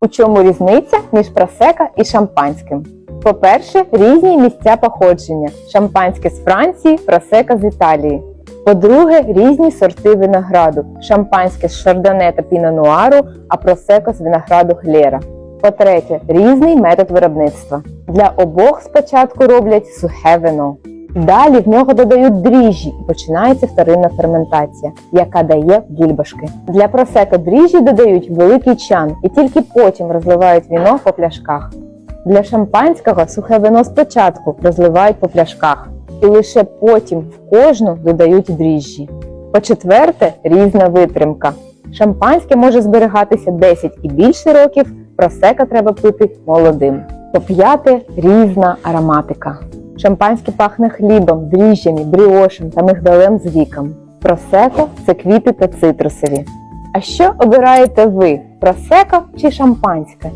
У чому різниця між просека і шампанським? По-перше, різні місця походження: шампанське з Франції, просека з Італії. По-друге, різні сорти винограду: шампанське з шардоне та піно-нуару, а просеко з винограду глера. По-третє, різний метод виробництва. Для обох спочатку роблять сухе вино. Далі в нього додають дріжджі і починається вторинна ферментація, яка дає бульбашки. Для просеко дріжджі додають великий чан і тільки потім розливають віно по пляшках. Для шампанського сухе вино спочатку розливають по пляшках і лише потім в кожну додають дріжджі. По-четверте, різна витримка. Шампанське може зберігатися 10 і більше років, просека треба пити молодим. По-п'яте, різна ароматика. Шампанське пахне хлібом, дріжджами, бріошем та мигдалем з віком. Просеко це квіти та цитрусові. А що обираєте ви? Просеко чи шампанське?